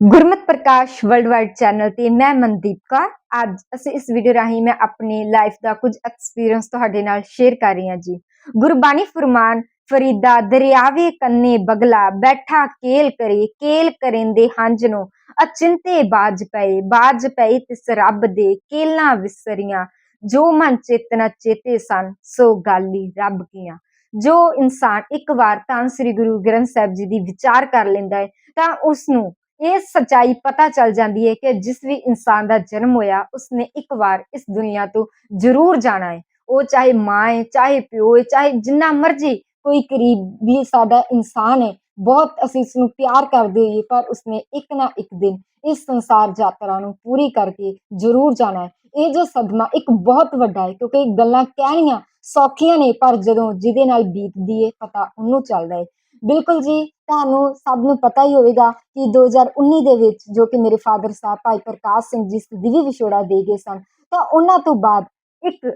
ਗੁਰਮਤ ਪ੍ਰਕਾਸ਼ worldwide channel ਤੇ ਮੈਂ ਮਨਦੀਪ ਕੌਰ। ਅੱਜ ਅਸੀਂ ਇਸ ਵੀਡੀਓ ਰਾਹੀਂ ਮੈਂ ਆਪਣੀ ਲਾਈਫ ਦਾ ਕੁਝ ਐਕਸਪੀਰੀਅੰਸ ਤੁਹਾਡੇ ਨਾਲ ਸ਼ੇਅਰ ਕਰ ਰਹੀ ਹਾਂ ਜੀ। ਗੁਰਬਾਣੀ ਫਰਮਾਨ, ਫਰੀਦਾ ਦਰਿਆਵੇ ਕੰਨੇ ਬਗਲਾ, ਬੈਠਾ ਕੇਲ ਕਰੇ, ਕੇਲ ਕਰੇਂਦੇ ਹੰਝ ਨੂੰ, ਅਚਿੰਤੇ ਬਾਜ ਪਏ ਬਾਜ ਪਏ ਤਿਸ ਰੱਬ ਦੇ ਕੇਲਾਂ ਵਿਸਰੀਆਂ। ਜੋ ਮਨ ਚੇਤਨਾ ਚੇਤੇ ਸਨ, ਸੋ ਗਾਲੀ ਰੱਬ ਕੀਆਂ। ਜੋ ਇਨਸਾਨ ਇੱਕ ਵਾਰ ਤਾਂ ਸ੍ਰੀ ਗੁਰੂ ਗ੍ਰੰਥ ਸਾਹਿਬ ਜੀ ਦੀ ਵਿਚਾਰ ਕਰ ਲੈਂਦਾ ਹੈ, ਤਾਂ ਉਸ ਨੂੰ ਇਹ ਸੱਚਾਈ ਪਤਾ ਚੱਲ ਜਾਂਦੀ ਹੈ ਕਿ ਜਿਸ ਵੀ ਇਨਸਾਨ ਦਾ ਜਨਮ ਹੋਇਆ, ਉਸਨੇ ਇੱਕ ਵਾਰ ਇਸ ਦੁਨੀਆ ਤੋਂ ਜ਼ਰੂਰ ਜਾਣਾ ਹੈ। ਉਹ ਚਾਹੇ ਮਾਂ ਹੈ, ਚਾਹੇ ਪਿਓ ਹੈ, ਚਾਹੇ ਜਿੰਨਾ ਮਰਜ਼ੀ ਕੋਈ ਕਰੀਬੀ ਸਾਡਾ ਇਨਸਾਨ ਹੈ, ਬਹੁਤ ਅਸੀਂ ਇਸ ਨੂੰ ਪਿਆਰ ਕਰਦੇ ਹੋਈਏ, ਪਰ ਉਸਨੇ ਇੱਕ ਨਾ ਇੱਕ ਦਿਨ ਇਸ ਸੰਸਾਰ ਯਾਤਰਾ ਨੂੰ ਪੂਰੀ ਕਰਕੇ ਜ਼ਰੂਰ ਜਾਣਾ ਹੈ। ਇਹ ਜੋ ਸਦਮਾ ਇੱਕ ਬਹੁਤ ਵੱਡਾ ਹੈ, ਕਿਉਂਕਿ ਗੱਲਾਂ ਕਹਿਣੀਆਂ ਸੌਖੀਆਂ ਨੇ, ਪਰ ਜਦੋਂ ਜਿਹਦੇ ਨਾਲ ਬੀਤਦੀ ਹੈ, ਪਤਾ ਉਹਨੂੰ ਚੱਲਦਾ ਹੈ। ਬਿਲਕੁਲ ਜੀ, ਤੁਹਾਨੂੰ ਸਭ ਨੂੰ ਪਤਾ ਹੀ ਹੋਵੇਗਾ ਕਿ 2019 ਦੇ ਵਿੱਚ ਜੋ ਕਿ ਮੇਰੇ ਫਾਦਰ ਸਾਹਿਬ ਭਾਈ ਪ੍ਰਕਾਸ਼ ਸਿੰਘ ਜੀ ਸਦੀਵੀ ਵਿਛੋੜਾ ਦੇ ਗਏ ਸਨ, ਤਾਂ ਉਹਨਾਂ ਤੋਂ ਬਾਅਦ ਇੱਕ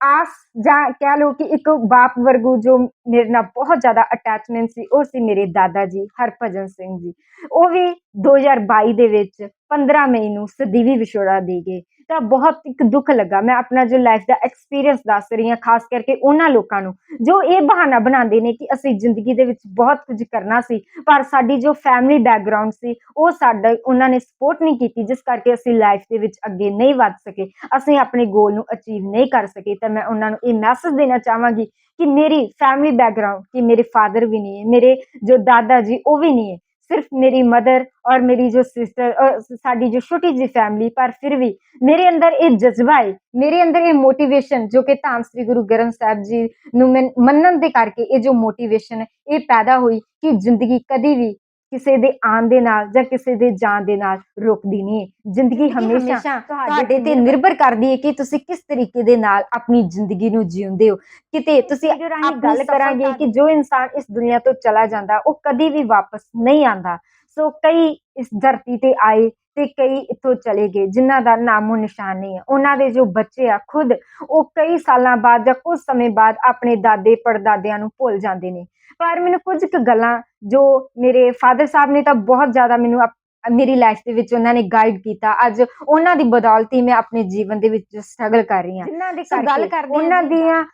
ਆਸ ਜਾਂ ਕਹਿ ਲਓ ਕਿ ਇੱਕ ਬਾਪ ਵਰਗੂ ਜੋ ਮੇਰੇ ਨਾਲ ਬਹੁਤ ਜ਼ਿਆਦਾ ਅਟੈਚਮੈਂਟ ਸੀ, ਉਹ ਸੀ ਮੇਰੇ ਦਾਦਾ ਜੀ, ਹਰਭਜਨ ਸਿੰਘ ਜੀ। ਉਹ ਵੀ 2022 ਦੇ ਵਿੱਚ 15 ਮਈ ਨੂੰ ਸਦੀਵੀ ਵਿਛੋੜਾ ਦੇ ਗਏ। ਤਾਂ ਬਹੁਤ ਇੱਕ ਦੁੱਖ ਲੱਗਾ। ਮੈਂ ਆਪਣਾ ਜੋ ਲਾਈਫ ਦਾ ਐਕਸਪੀਰੀਅੰਸ ਦੱਸ ਰਹੀ ਹਾਂ, ਖਾਸ ਕਰਕੇ ਉਹਨਾਂ ਲੋਕਾਂ ਨੂੰ, ਜੋ ਇਹ ਬਹਾਨਾ ਬਣਾਉਂਦੇ ਨੇ ਕਿ ਅਸੀਂ ਜ਼ਿੰਦਗੀ ਦੇ ਵਿੱਚ ਬਹੁਤ ਕੁਝ ਕਰਨਾ ਸੀ, ਪਰ ਸਾਡੀ ਜੋ ਫੈਮਿਲੀ ਬੈਕਗ੍ਰਾਉਂਡ ਸੀ, ਉਹ ਸਾਡਾ, ਉਹਨਾਂ ਨੇ ਸਪੋਰਟ ਨਹੀਂ ਕੀਤੀ, ਜਿਸ ਕਰਕੇ ਅਸੀਂ ਲਾਈਫ ਦੇ ਵਿੱਚ ਅੱਗੇ ਨਹੀਂ ਵੱਧ ਸਕੇ। ਅਸੀਂ ਆਪਣੇ ਗੋਲ ਨੂੰ ਅਚੀਵ ਨਹੀਂ ਕਰ ਸਕੇ, ਤਾਂ ਮੈਂ ਉਹਨਾਂ ਨੂੰ ਇਹ ਮੈਸੇਜ ਦੇਣਾ ਚਾਹਾਂਗੀ ਕਿ ਮੇਰੀ ਫੈਮਿਲੀ ਬੈਕਗ੍ਰਾਉਂਡ ਕਿ ਮੇਰੇ ਫਾਦਰ ਵੀ ਨਹੀਂ ਹੈ, ਮੇਰੇ ਜੋ ਦਾਦਾ ਜੀ, ਉਹ ਵੀ ਨਹੀਂ ਹੈ। ਸਿਰਫ ਮੇਰੀ ਮਦਰ ਔਰ ਮੇਰੀ ਜੋ ਸਿਸਟਰ ਸਾਡੀ ਜੋ ਛੋਟੀ ਜਿਹੀ ਫੈਮਿਲੀ ਪਰ ਫਿਰ ਵੀ ਮੇਰੇ ਅੰਦਰ ਇਹ ਜਜ਼ਬਾ ਹੈ ਮੇਰੇ ਅੰਦਰ ਇਹ ਮੋਟੀਵੇਸ਼ਨ ਜੋ ਕਿ ਧੰਨ ਸ੍ਰੀ ਗੁਰੂ ਗ੍ਰੰਥ ਸਾਹਿਬ ਜੀ ਨੂੰ ਮੈਂ ਮੰਨਣ ਦੇ ਕਰਕੇ ਇਹ ਜੋ ਮੋਟੀਵੇਸ਼ਨ ਇਹ ਪੈਦਾ ਹੋਈ ਕਿ ਜ਼ਿੰਦਗੀ ਕਦੀ ਵੀ ਕਿਸੇ ਦੇ ਆਉਣ ਦੇ ਨਾਲ ਜਾਂ ਕਿਸੇ ਦੇ ਜਾਣ ਦੇ ਨਾਲ ਰੁਕਦੀ ਨਹੀਂ ਜ਼ਿੰਦਗੀ ਹਮੇਸ਼ਾ ਤੁਹਾਡੇ ਤੇ ਨਿਰਭਰ ਕਰਦੀ ਹੈ ਕਿ ਤੁਸੀਂ ਕਿਸ ਤਰੀਕੇ ਦੇ ਨਾਲ ਆਪਣੀ ਜ਼ਿੰਦਗੀ ਨੂੰ ਜਿਉਂਦੇ ਹੋ। ਕਿਤੇ ਤੁਸੀਂ ਗੱਲ ਕਰਾਂਗੇ ਕਿ ਜੋ ਇਨਸਾਨ ਇਸ ਦੁਨੀਆ ਤੋਂ ਚਲਾ ਜਾਂਦਾ ਉਹ ਕਦੀ ਵੀ ਵਾਪਸ ਨਹੀਂ ਆਂਦਾ ਸੋ ਕਈ ਇਸ ਧਰਤੀ ਤੇ ਆਏ ਤੇ ਕਈ ਇੱਥੋਂ ਚਲੇ ਗਏ ਜਿਨ੍ਹਾਂ ਦਾ ਨਾਮੋ ਨਿਸ਼ਾਨ ਨਹੀਂ ਹੈ। ਉਹਨਾਂ ਦੇ ਜੋ ਬੱਚੇ ਆ ਖੁਦ ਉਹ ਕਈ ਸਾਲਾਂ ਬਾਅਦ ਜਾਂ ਕੁਝ ਸਮੇਂ ਬਾਅਦ ਆਪਣੇ ਦਾਦੇ ਪੜਦਾਦਿਆਂ ਨੂੰ ਭੁੱਲ ਜਾਂਦੇ ਨੇ। ਪਰ ਮੈਨੂੰ ਕੁਝ ਕੁ ਗੱਲਾਂ ਜੋ ਮੇਰੇ ਫਾਦਰ ਸਾਹਿਬ ਨੇ ਤਾਂ ਬਹੁਤ ਜ਼ਿਆਦਾ ਮੈਨੂੰ ਮੇਰੀ ਲਾਈਫ ਦੇ ਵਿੱਚ ਉਹਨਾਂ ਨੇ ਗਾਈਡ ਕੀਤਾ। ਅੱਜ ਉਹਨਾਂ ਦੀ ਬਦੌਲਤ ਹੀ ਮੈਂ ਆਪਣੇ ਜੀਵਨ ਦੇ ਵਿੱਚ ਸਟਰਗਲ ਕਰ ਰਹੀ ਹਾਂ। ਜਿਨ੍ਹਾਂ ਦੇ ਗੱਲ ਕਰਦੇ ਉਹਨਾਂ ਦੀਆਂ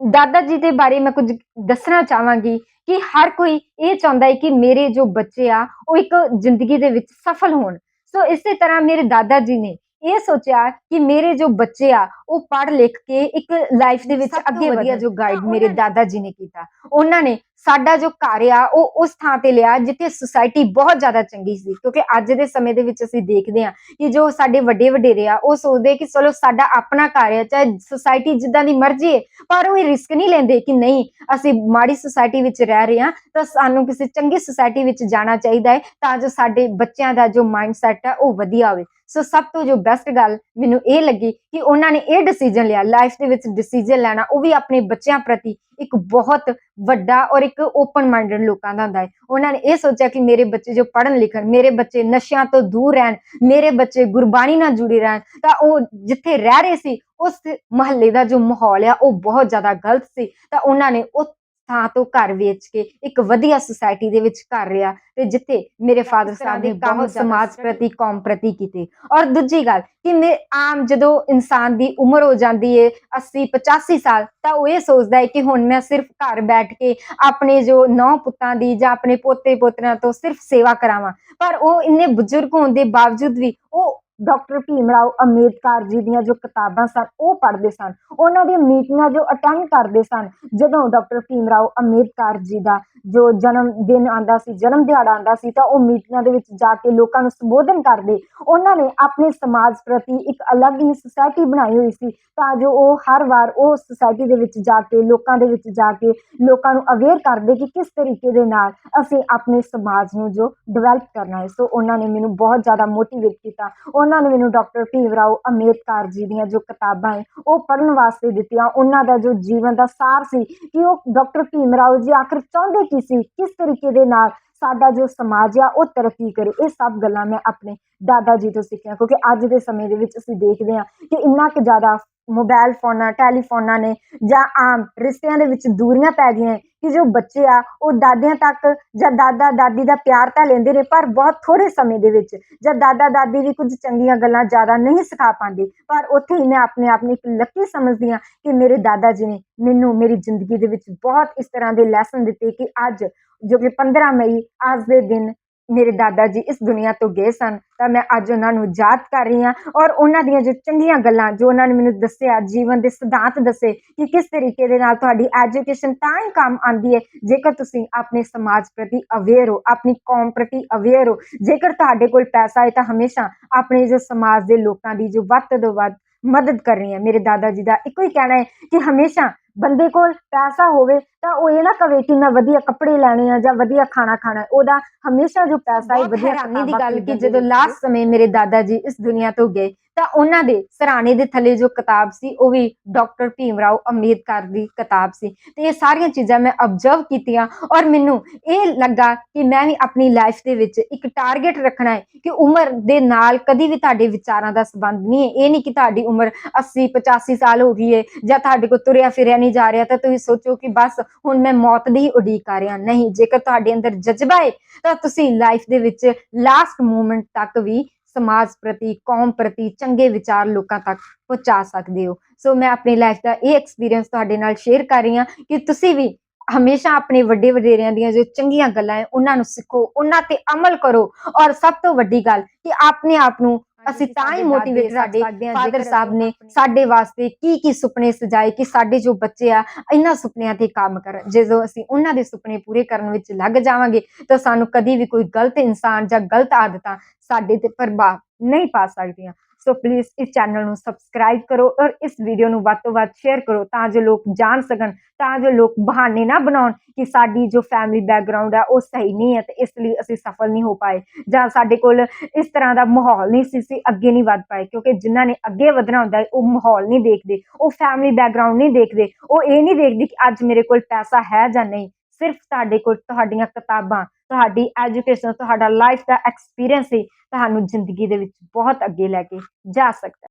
ਦਾਦਾ ਜੀ ਦੇ ਬਾਰੇ ਮੈਂ ਕੁਝ ਦੱਸਣਾ ਚਾਹਾਂਗੀ ਕਿ ਹਰ ਕੋਈ ਇਹ ਚਾਹੁੰਦਾ ਹੈ ਕਿ ਮੇਰੇ ਜੋ ਬੱਚੇ ਆ ਉਹ ਇੱਕ ਜ਼ਿੰਦਗੀ ਦੇ ਵਿੱਚ ਸਫਲ ਹੋਣ। ਸੋ ਇਸੇ ਤਰ੍ਹਾਂ ਮੇਰੇ ਦਾਦਾ ਜੀ ਨੇ ਇਹ ਸੋਚਿਆ ਕਿ ਮੇਰੇ ਜੋ ਬੱਚੇ ਆ ਉਹ ਪੜ੍ਹ ਲਿਖ ਕੇ ਇੱਕ ਲਾਈਫ ਦੇ ਵਿੱਚ ਅੱਗੇ ਵਧੀਆ ਜੋ ਗਾਈਡ ਮੇਰੇ ਦਾਦਾ ਜੀ ਨੇ ਕੀਤਾ। ਉਹਨਾਂ ਨੇ ਸਾਡਾ ਜੋ ਘਰ ਆ, ਉਹ ਉਸ ਥਾਂ ਤੇ ਲਿਆ ਜਿੱਥੇ ਸੁਸਾਇਟੀ ਬਹੁਤ ਜ਼ਿਆਦਾ ਚੰਗੀ ਸੀ, ਕਿਉਂਕਿ ਅੱਜ ਦੇ ਸਮੇਂ ਦੇ ਵਿੱਚ ਅਸੀਂ ਦੇਖਦੇ ਹਾਂ ਕਿ ਜੋ ਸਾਡੇ ਵੱਡੇ ਵਡੇਰੇ ਆ, ਉਹ ਸੋਚਦੇ ਕਿ ਚਲੋ ਸਾਡਾ ਆਪਣਾ ਘਰ ਆ, ਚਾਹੇ ਸੁਸਾਇਟੀ ਜਿੱਦਾਂ ਦੀ ਮਰਜ਼ੀ ਹੈ, ਪਰ ਉਹ ਇਹ ਰਿਸਕ ਨਹੀਂ ਲੈਂਦੇ ਕਿ ਨਹੀਂ, ਅਸੀਂ ਮਾੜੀ ਸੁਸਾਇਟੀ ਵਿੱਚ ਰਹਿ ਰਹੇ ਹਾਂ, ਤਾਂ ਸਾਨੂੰ ਕਿਸੇ ਚੰਗੀ ਸੁਸਾਇਟੀ ਵਿੱਚ ਜਾਣਾ ਚਾਹੀਦਾ ਹੈ, ਤਾਂ ਜੋ ਸਾਡੇ ਬੱਚਿਆਂ ਦਾ ਜੋ ਮਾਈਂਡਸੈਟ ਆ, ਉਹ ਵਧੀਆ ਹੋਵੇ। ਸੋ ਸਭ ਤੋਂ ਜੋ ਬੈਸਟ ਗੱਲ ਮੈਨੂੰ ਇਹ ਲੱਗੀ ਕਿ ਉਹਨਾਂ ਨੇ ਇਹ ਡਿਸੀਜਨ ਲਿਆ ਲਾਈਫ ਦੇ ਵਿੱਚ ਡਿਸੀਜਨ ਲੈਣਾ, ਉਹ ਵੀ ਆਪਣੇ ਬੱਚਿਆਂ ਪ੍ਰਤੀ ਇੱਕ ਬਹੁਤ ਵੱਡਾ ਔਰ ਇੱਕ ਓਪਨ ਮਾਈਂਡਡ ਲੋਕਾਂ ਦਾ ਹੁੰਦਾ ਹੈ। ਉਹਨਾਂ ਨੇ ਇਹ ਸੋਚਿਆ ਕਿ ਮੇਰੇ ਬੱਚੇ ਜੋ ਪੜ੍ਹਨ ਲਿਖਣ, ਮੇਰੇ ਬੱਚੇ ਨਸ਼ਿਆਂ ਤੋਂ ਦੂਰ ਰਹਿਣ, ਮੇਰੇ ਬੱਚੇ ਗੁਰਬਾਣੀ ਨਾਲ ਜੁੜੇ ਰਹਿਣ, ਤਾਂ ਉਹ ਜਿੱਥੇ ਰਹਿ ਰਹੇ ਸੀ, ਉਸ ਮਹੱਲੇ ਦਾ ਜੋ ਮਾਹੌਲ ਆ, ਉਹ ਬਹੁਤ ਜ਼ਿਆਦਾ ਗਲਤ ਸੀ। ਤਾਂ ਉਹਨਾਂ ਨੇ ਉਸ ਥਾਂ ਤੋਂ ਘਰ ਵੇਚ ਕੇ ਇੱਕ ਵਧੀਆ ਸੁਸਾਇਟੀ ਦੇ ਵਿੱਚ ਘਰ ਰਿਹਾ ਤੇ ਜਿੱਥੇ ਮੇਰੇ ਫਾਦਰ ਸਾਹਿਬ ਨੇ ਕੰਮ ਸਮਾਜ ਪ੍ਰਤੀ ਕੌਮ ਪ੍ਰਤੀ ਕੀਤੇ। ਔਰ ਦੂਜੀ ਗੱਲ ਕਿ ਮੇ ਆਮ ਜਦੋਂ ਇਨਸਾਨ ਦੀ ਉਮਰ ਹੋ ਜਾਂਦੀ ਏ 80 85 ਸਾਲ ਤਾਂ ਉਹ ਇਹ ਸੋਚਦਾ ਹੈ ਕਿ ਹੁਣ ਮੈਂ ਸਿਰਫ ਘਰ ਬੈਠ ਕੇ ਆਪਣੇ ਜੋ ਨੌ ਪੁੱਤਾਂ ਦੀ ਜਾਂ ਆਪਣੇ ਪੋਤੇ ਪੋਤਰਿਆਂ ਤੋਂ ਸਿਰਫ ਸੇਵਾ ਕਰਾਵਾਂ। ਪਰ ਉਹ ਇੰਨੇ ਬਜ਼ੁਰਗ ਹੋਣ ਦੇ ਬਾਵਜੂਦ ਵੀ ਉਹ ਡਾਕਟਰ ਭੀਮ ਰਾਓ ਅੰਬੇਦਕਰ ਜੀ ਦੀਆਂ ਜੋ ਕਿਤਾਬਾਂ ਸਨ, ਉਹ ਪੜ੍ਹਦੇ ਸਨ। ਉਹਨਾਂ ਦੀਆਂ ਮੀਟਿੰਗਾਂ ਜੋ ਅਟੈਂਡ ਕਰਦੇ ਸਨ, ਜਦੋਂ ਡਾਕਟਰ ਭੀਮ ਰਾਓ ਅੰਬੇਦਕਰ ਜੀ ਦਾ ਜੋ ਜਨਮ ਦਿਨ ਆਂਦਾ ਸੀ, ਜਨਮ ਦਿਹਾੜਾ ਆਂਦਾ ਸੀ, ਤਾਂ ਉਹ ਮੀਟਿੰਗਾਂ ਦੇ ਵਿੱਚ ਜਾ ਕੇ ਲੋਕਾਂ ਨੂੰ ਸੰਬੋਧਨ ਕਰਦੇ। ਉਹਨਾਂ ਨੇ ਆਪਣੇ ਸਮਾਜ ਪ੍ਰਤੀ ਇੱਕ ਅਲੱਗ ਹੀ ਸੁਸਾਇਟੀ ਬਣਾਈ ਹੋਈ ਸੀ, ਤਾਂ ਜੋ ਉਹ ਹਰ ਵਾਰ ਉਹ ਸੁਸਾਇਟੀ ਦੇ ਵਿੱਚ ਜਾ ਕੇ, ਲੋਕਾਂ ਦੇ ਵਿੱਚ ਜਾ ਕੇ ਲੋਕਾਂ ਨੂੰ ਅਵੇਅਰ ਕਰਦੇ ਕਿ ਕਿਸ ਤਰੀਕੇ ਦੇ ਨਾਲ ਅਸੀਂ ਆਪਣੇ ਸਮਾਜ ਨੂੰ ਜੋ ਡਿਵੈਲਪ ਕਰਨਾ ਹੈ। ਸੋ ਉਹਨਾਂ ਨੇ ਮੈਨੂੰ ਬਹੁਤ ਜ਼ਿਆਦਾ ਮੋਟੀਵੇਟ ਕੀਤਾ। ਉਹਨਾਂ ਨੇ ਮੈਨੂੰ ਡਾਕਟਰ ਭੀਮ ਰਾਓ ਅੰਬੇਦਕਰ ਜੀ ਦੀਆਂ ਜੋ ਕਿਤਾਬਾਂ ਹੈ, ਉਹ ਪੜ੍ਹਨ ਵਾਸਤੇ ਦਿੱਤੀਆਂ। ਉਹਨਾਂ ਦਾ ਜੋ ਜੀਵਨ ਦਾ ਸਾਰ ਸੀ ਕਿ ਉਹ ਡਾਕਟਰ ਭੀਮ ਰਾਓ ਜੀ ਆਖਰ ਚਾਹੁੰਦੇ ਕੀ ਸੀ? ਕਿਸ ਤਰੀਕੇ ਦੇ ਨਾਲ ਸਾਡਾ ਜੋ ਸਮਾਜ ਆ, ਉਹ ਤਰੱਕੀ ਕਰੇ? ਇਹ ਸਭ ਗੱਲਾਂ ਮੈਂ ਆਪਣੇ ਦਾਦਾ ਜੀ ਤੋਂ ਸਿੱਖੀਆਂ। ਕਿਉਂਕਿ ਅੱਜ ਦੇ ਸਮੇਂ ਦੇ ਵਿੱਚ ਅਸੀਂ ਦੇਖਦੇ ਹਾਂ ਕਿ ਇੰਨਾ ਕੁ ਜ਼ਿਆਦਾ ਮੋਬਾਈਲ ਫੋਨਾਂ, ਟੈਲੀਫੋਨਾਂ ਨੇ ਜਾਂ ਆਮ ਰਿਸ਼ਤਿਆਂ ਦੇ ਵਿੱਚ ਦੂਰੀਆਂ ਪੈ ਗਈਆਂ ਕਿ ਜੋ ਬੱਚੇ ਆ, ਉਹ ਦਾਦਿਆਂ ਤੱਕ ਜਾਂ ਦਾਦਾ ਦਾਦੀ ਦਾ ਪਿਆਰ ਤਾਂ ਲੈਂਦੇ ਨੇ, ਪਰ ਬਹੁਤ ਥੋੜੇ ਸਮੇਂ ਦੇ ਵਿੱਚ ਜਾਂ ਦਾਦਾ ਦਾਦੀ ਵੀ ਕੁਝ ਚੰਗੀਆਂ ਗੱਲਾਂ ਜ਼ਿਆਦਾ ਨਹੀਂ ਸਿਖਾ ਪਾਉਂਦੇ। ਪਰ ਉੱਥੇ ਹੀ ਮੈਂ ਆਪਣੇ ਆਪ ਨੂੰ ਇੱਕ ਲੱਕੀ ਸਮਝਦੀ ਹਾਂ ਕਿ ਮੇਰੇ ਦਾਦਾ ਜੀ ਨੇ ਮੈਨੂੰ ਮੇਰੀ ਜ਼ਿੰਦਗੀ ਦੇ ਵਿੱਚ ਬਹੁਤ ਇਸ ਤਰ੍ਹਾਂ ਦੇ ਲੈਸਨ ਦਿੱਤੇ ਕਿ ਅੱਜ ਜੋ ਕਿ 15 ਮਈ, ਅੱਜ ਦੇ ਦਿਨ ਮੇਰੇ ਦਾਦਾ ਜੀ ਇਸ ਦੁਨੀਆ ਤੋਂ ਗਏ ਸਨ, ਤਾਂ ਮੈਂ ਅੱਜ ਉਹਨਾਂ ਨੂੰ ਯਾਦ ਕਰ ਰਹੀ ਹਾਂ ਔਰ ਉਹਨਾਂ ਦੀਆਂ ਜੋ ਚੰਗੀਆਂ ਗੱਲਾਂ, ਜੋ ਉਹਨਾਂ ਨੇ ਮੈਨੂੰ ਦੱਸਿਆ, ਜੀਵਨ ਦੇ ਸਿਧਾਂਤ ਦੱਸੇ ਕਿ ਕਿਸ ਤਰੀਕੇ ਦੇ ਨਾਲ ਤੁਹਾਡੀ ਐਜੂਕੇਸ਼ਨ ਤਾਂ ਹੀ ਕੰਮ ਆਉਂਦੀ ਹੈ, ਜੇਕਰ ਤੁਸੀਂ ਆਪਣੇ ਸਮਾਜ ਪ੍ਰਤੀ ਅਵੇਅਰ ਹੋ, ਆਪਣੀ ਕੌਮ ਪ੍ਰਤੀ ਅਵੇਅਰ ਹੋ, ਜੇਕਰ ਤੁਹਾਡੇ ਕੋਲ ਪੈਸਾ ਹੈ ਤਾਂ ਹਮੇਸ਼ਾ ਆਪਣੇ ਜੋ ਸਮਾਜ ਦੇ ਲੋਕਾਂ ਦੀ ਜੋ ਵੱਧ ਤੋਂ ਵੱਧ ਮਦਦ ਕਰਨੀ ਹੈ। ਮੇਰੇ ਦਾਦਾ ਜੀ ਦਾ ਇੱਕੋ ਹੀ ਕਹਿਣਾ ਹੈ ਕਿ ਹਮੇਸ਼ਾ ਬੰਦੇ ਕੋਲ ਪੈਸਾ ਹੋਵੇ ਤਾਂ ਉਹ ਇਹ ਨਾ ਕਵੇ ਕਿ ਮੈਂ ਵਧੀਆ ਕੱਪੜੇ ਲੈਣੇ ਆ ਜਾਂ ਵਧੀਆ ਖਾਣਾ ਖਾਣਾ ਹੈ। ਉਹਦਾ ਹਮੇਸ਼ਾ ਜੋ ਪੈਸਾ ਹੈ ਬਹੁਤ ਵਧੀਆ ਹੈਰਾਨੀ ਦੀ ਕਿਤਾਬਾਂ ਗੱਲ ਕਿ ਖਰੀਦਣ ਜਦੋਂ ਲਾਸਟ ਸਮੇਂ ਮੇਰੇ ਦਾਦਾ ਜੀ ਇਸ ਦੁਨੀਆ ਤੋਂ ਗਏ ਤਾਂ ਉਹਨਾਂ ਦੇ ਸਰਾਣੇ ਦੇ ਥੱਲੇ ਜੋ ਕਿਤਾਬ ਸੀ ਉਹ ਵੀ ਡਾਕਟਰ ਭੀਮ ਰਾਓ ਅੰਬੇਦਕਰ ਦੀ ਕਿਤਾਬ ਸੀ। ਤੇ ਇਹ ਸਾਰੀਆਂ ਚੀਜ਼ਾਂ ਮੈਂ ਅਬਜ਼ਰਵ ਕੀਤੀਆਂ ਔਰ ਮੈਨੂੰ ਇਹ ਲੱਗਾ ਕਿ ਮੈਂ ਵੀ ਆਪਣੀ ਲਾਈਫ ਦੇ ਵਿੱਚ ਇੱਕ ਟਾਰਗੇਟ ਰੱਖਣਾ ਹੈ ਕਿ ਉਮਰ ਦੇ ਨਾਲ ਕਦੀ ਵੀ ਤੁਹਾਡੇ ਵਿਚਾਰਾਂ ਦਾ ਸੰਬੰਧ ਨਹੀਂ ਹੈ। ਇਹ ਨਹੀਂ ਕਿ ਤੁਹਾਡੀ ਉਮਰ 80 85 ਸਾਲ ਹੋ ਗਈ ਹੈ ਜਾਂ ਤੁਹਾਡੇ ਕੋਲ ਤੁਰਿਆ ਫਿਰਿਆ ਨਹੀਂ ਜਾ ਰਿਹਾ ਤਾਂ ਤੁਸੀਂ ਸੋਚੋ ਕਿ ਬਸ ਹੁਣ ਮੈਂ ਮੌਤ ਦੀ ਉਡੀਕ ਕਰ ਰਿਹਾ। ਨਹੀਂ, ਜੇਕਰ ਤੁਹਾਡੇ ਅੰਦਰ ਜਜ਼ਬਾ ਹੈ ਤਾਂ ਤੁਸੀਂ ਲਾਈਫ ਦੇ ਵਿੱਚ ਲਾਸਟ ਮੂਮੈਂਟ ਤੱਕ ਵੀ ਸਮਾਜ ਪ੍ਰਤੀ, ਕੌਮ ਪ੍ਰਤੀ ਚੰਗੇ ਵਿਚਾਰ ਲੋਕਾਂ ਤੱਕ ਪਹੁੰਚਾ ਸਕਦੇ ਹੋ। ਸੋ ਮੈਂ ਆਪਣੀ ਲਾਈਫ ਦਾ ਇਹ ਐਕਸਪੀਰੀਅੰਸ ਤੁਹਾਡੇ ਨਾਲ ਸ਼ੇਅਰ ਕਰ ਰਹੀ ਹਾਂ ਕਿ ਤੁਸੀਂ ਵੀ ਹਮੇਸ਼ਾ ਆਪਣੇ ਵੱਡੇ ਵਡੇਰਿਆਂ ਦੀਆਂ ਜੋ ਚੰਗੀਆਂ ਗੱਲਾਂ ਹੈ ਉਹਨਾਂ ਨੂੰ ਸਿੱਖੋ, ਉਹਨਾਂ ਤੇ ਅਮਲ ਕਰੋ। ਔਰ ਸਭ ਤੋਂ ਵੱਡੀ ਗੱਲ ਕਿ ਆਪਣੇ ਆਪ ਨੂੰ ਅਸੀਂ ਤਾਂ ਹੀ ਮੋਟੀਵੇਟ ਸਾਡੇ ਫਾਦਰ ਸਾਹਿਬ ਨੇ ਸਾਡੇ ਵਾਸਤੇ ਕੀ ਕੀ ਸੁਪਨੇ ਸਜਾਏ ਕਿ ਸਾਡੇ ਜੋ ਬੱਚੇ ਆ ਇਹਨਾਂ ਸੁਪਨਿਆਂ ਤੇ ਕੰਮ ਕਰਨ। ਜਦੋਂ ਅਸੀਂ ਉਹਨਾਂ ਦੇ ਸੁਪਨੇ ਪੂਰੇ ਕਰਨ ਵਿੱਚ ਲੱਗ ਜਾਵਾਂਗੇ ਤਾਂ ਸਾਨੂੰ ਕਦੀ ਵੀ ਕੋਈ ਗਲਤ ਇਨਸਾਨ ਜਾਂ ਗਲਤ ਆਦਤਾਂ ਸਾਡੇ ਤੇ ਪ੍ਰਭਾਵ ਨਹੀਂ ਪਾ ਸਕਦੀਆਂ। ਸੋ ਪਲੀਜ਼ ਇਸ ਚੈਨਲ ਨੂੰ ਸਬਸਕ੍ਰਾਈਬ ਕਰੋ ਔਰ ਇਸ ਵੀਡੀਓ ਨੂੰ ਵੱਧ ਤੋਂ ਵੱਧ ਸ਼ੇਅਰ ਕਰੋ ਤਾਂ ਜੋ ਲੋਕ ਜਾਣ ਸਕਣ, ਤਾਂ ਜੋ ਲੋਕ ਬਹਾਨੇ ਨਾ ਬਣਾਉਣ ਕਿ ਸਾਡੀ ਜੋ ਫੈਮਿਲੀ ਬੈਕਗ੍ਰਾਉਂਡ ਆ, ਉਹ ਸਹੀ ਨਹੀਂ ਹੈ ਤੇ ਇਸ ਲਈ ਅਸੀਂ ਸਫਲ ਨਹੀਂ ਹੋ ਪਾਏ ਜਾਂ ਸਾਡੇ ਕੋਲ ਇਸ ਤਰ੍ਹਾਂ ਦਾ ਮਾਹੌਲ ਨਹੀਂ ਸੀ ਸੀ ਅੱਗੇ ਨਹੀਂ ਵੱਧ ਪਾਏ ਕਿਉਂਕਿ ਜਿਨ੍ਹਾਂ ਨੇ ਅੱਗੇ ਵਧਣਾ ਹੁੰਦਾ ਉਹ ਮਾਹੌਲ ਨਹੀਂ ਦੇਖਦੇ, ਉਹ ਫੈਮਿਲੀ ਬੈਕਗ੍ਰਾਉਂਡ ਨਹੀਂ ਦੇਖਦੇ, ਉਹ ਇਹ ਨਹੀਂ ਦੇਖਦੇ ਕਿ ਅੱਜ ਮੇਰੇ ਕੋਲ ਪੈਸਾ ਹੈ ਜਾਂ ਨਹੀਂ। ਸਿਰਫ ਤੁਹਾਡੇ ਕੋਲ ਤੁਹਾਡੀਆਂ ਕਿਤਾਬਾਂ, ਤੁਹਾਡੀ ਐਜੂਕੇਸ਼ਨ ਤੁਹਾਡਾ ਲਾਈਫ ਦਾ ਐਕਸਪੀਰੀਅੰਸ ਹੀ ਤੁਹਾਨੂੰ ਜ਼ਿੰਦਗੀ ਦੇ ਵਿੱਚ ਬਹੁਤ ਅੱਗੇ ਲੈ ਕੇ ਜਾ ਸਕਦਾ